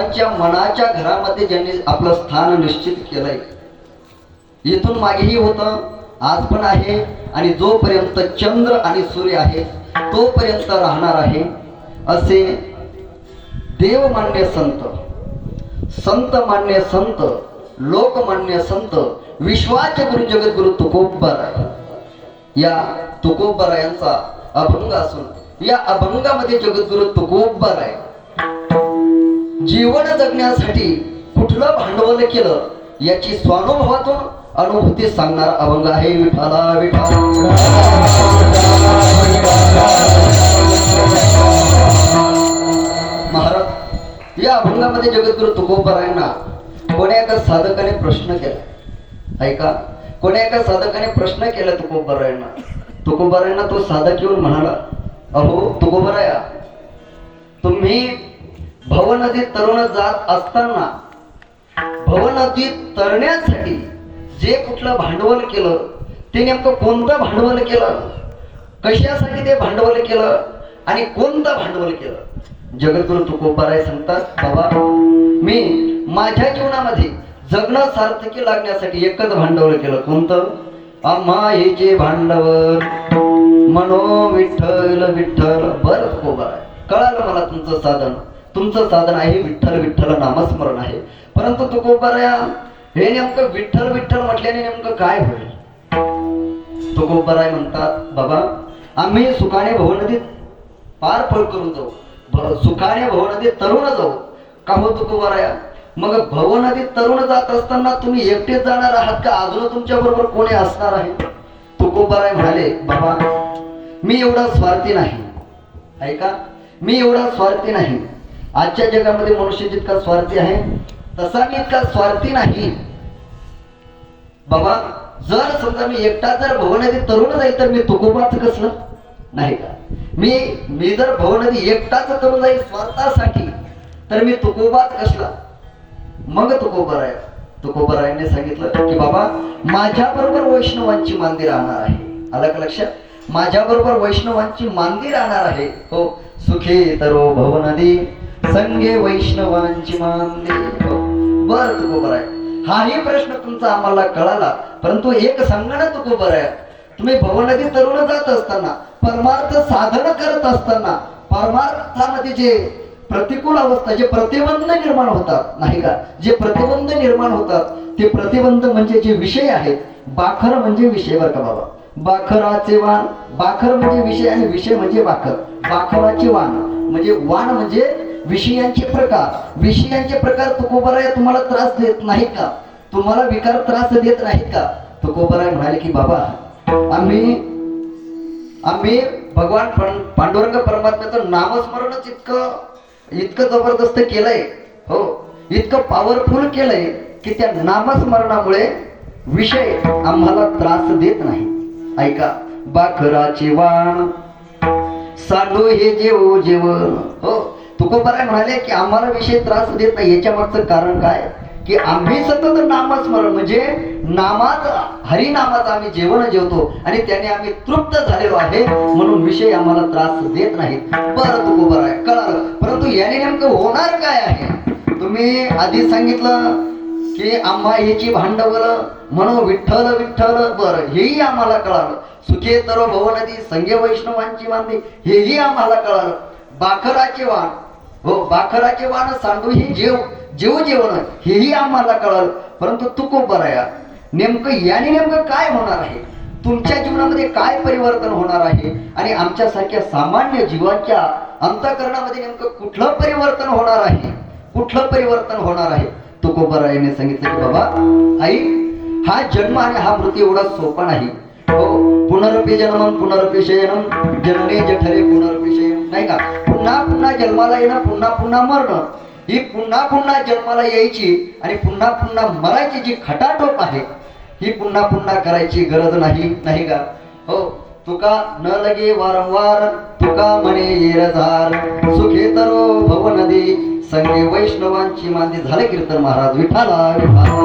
त्यांच्या मनाच्या घरामध्ये ज्यांनी आपलं स्थान निश्चित केलंय. इथून मागेही होतं आज पण आहे आणि जोपर्यंत चंद्र आणि सूर्य आहे तोपर्यंत राहणार आहे असे देव मान्य संत संत मान्य संत लोकमान्य संत विश्वाचे गुरु जगद्गुरु तुकोबराय. या तुकोबरायांचा अभंग असून या अभंगामध्ये जगद्गुरु तुकोबराय. जीवन जगण्यासाठी कुठलं भांडवल केलं याची स्वानुभवातून अनुभूती सांगणार अभंग आहे विठाला महाराज या अभंगामध्ये जगद्गुरु तुकोबरायांना कोण्या एका साधकाने प्रश्न केला? ऐका कोण्या एका साधकाने प्रश्न केला तुकोबरायांना? तुकोबरायांना तो साधक येऊन म्हणाला अहो तुकोबराया तुम्ही भवनदीत तरुण जात असताना भवनदीत तरण्यासाठी जे कुठलं भांडवल केलं ते नेमकं कोणतं भांडवल केलं? कशासाठी ते भांडवल केलं? आणि कोणतं भांडवल केलं? जगद्गुरु तुकोबाराय सांगतात बाबा मी माझ्या जीवनामध्ये जगणं सार्थकी लागण्यासाठी एकच भांडवल केलं. कोणतं? आम्हा हे जे भांडवल. मनो विठ्ठल विठ्ठल. बर तुकोबाराय कळालं मला तुमचं साधन. तुमचं साधन आहे विठ्ठल विठ्ठल नामस्मरण आहे. परंतु तुकोबाराया हे नेमकं विठ्ठल विठ्ठल म्हटल्याने नेमकं काय होईल? तुकोबाराय म्हणतात बाबा आम्ही सुखाने भवनदीत पार पळ करून जाऊ. सुखाने भवनदीत तरुण जाऊ. का हो तुकोबाराया मग भवनदीत तरुण जात असताना तुम्ही एकटेच जाणार आहात का? अजून तुमच्या बरोबर कोणी असणार आहे? तुकोबाराय म्हणाले बाबा मी एवढा स्वार्थी नाही. ऐका मी एवढा स्वार्थी नाही. आजच्या जगामध्ये मनुष्य जितका स्वार्थी आहे तसा मी इतका स्वार्थी नाही. बाबा जर समजा मी एकटा जर भवनदी तरुण जाईल तर मी तुकोबाच कसलं? नाही का? मी मी जर भवनदी एकटाच तरुण जाईल स्वार्थासाठी तर मी तुकोबाच कसला? मग तुकोबराय तुकोबरायने सांगितलं की बाबा माझ्या बरोबर वैष्णवांची मांदी राहणार आहे. आलं का लक्षात? माझ्या बरोबर वैष्णवांची मांदी राहणार आहे. हो सुखी तरो भवनदी संगे वैष्णवांची मांदी हो बर तुकोबराय हाही प्रश्न तुमचा आम्हाला कळाला परंतु एक सांगणं आहे तुम्ही भवनदी तरुण जात असताना परमार्थ साधन करत असताना परमार्थामध्ये जे प्रतिकूल अवस्था जे प्रतिबंध निर्माण होतात नाही का? जे प्रतिबंध निर्माण होतात ते प्रतिबंध म्हणजे जे विषय आहेत बाखर म्हणजे विषय बरं का बाबा? बाखराचे वाण बाखर म्हणजे विषय आणि विषय म्हणजे बाखर. बाखराचे वाण म्हणजे वाण म्हणजे विषयांचे प्रकार. विषयांचे प्रकार तुकोबराय तुम्हाला त्रास देत नाहीत का? तुम्हाला विकार त्रास देत नाहीत का? तुकोबराय म्हणाले की बाबा आम्ही आम्ही भगवान पांडुरंग परमात्म्याचं नामस्मरणच इतकं इतकं जबरदस्त केलंय हो इतकं पॉवरफुल केलंय की त्या नामस्मरणामुळे विषय आम्हाला त्रास देत नाही ऐका बाखराचे वाण साधू हे जेव जेवण हो तुकोबाराय म्हणाले की आम्हाला विषय त्रास देत नाही. याच्या मागचं कारण काय? की आम्ही सतत नामस्मरण म्हणजे नामात हरिनामात आम्ही जेवण जेवतो आणि त्याने आम्ही तृप्त झालेलो आहे म्हणून विषय आम्हाला त्रास देत नाहीत. बरं तुकोबाराय कळालं. परंतु याने नेमकं होणार काय आहे? तुम्ही आधी सांगितलं की आम्हा याची भांडवल म्हणून विठ्ठल विठ्ठल बर हेही आम्हाला कळालं. सुखे तर भवनदी संघे वैष्णवांची मांदी हेही आम्हाला कळालं. बाखराचे वाण हो बाखराचे वाण सांडू ही जेव जेव जेवण हेही आम्हाला कळल. परंतु तुको बराया नेमकं याने नेमकं काय होणार आहे? तुमच्या जीवनामध्ये काय परिवर्तन होणार आहे? आणि आमच्यासारख्या सामान्य जीवांच्या अंतकरणामध्ये नेमकं कुठलं परिवर्तन होणार आहे? कुठलं परिवर्तन होणार आहे? तुकोबरायाने सांगितलं की बाबा आई हा जन्म आणि हा मृत्यू एवढा सोपा नाही. हो पुनरपी जन्म पुनरपिशयनम जनने जठरे पुनरपिशयन. नाही का? पुन्हा पुन्हा जन्माला येणं पुन्हा पुन्हा मरणं ही पुन्हा पुन्हा जन्माला यायची आणि पुन्हा पुन्हा मरायची जी खटाटोप आहे ही पुन्हा पुन्हा करायची गरज नाही नाही का? हो तुका न लगे वारंवार तुका म्हणे येरझार सुखे तरो भवन दे संगे वैष्णवांची मांदी. झाले कीर्तन महाराज विठाला विठाला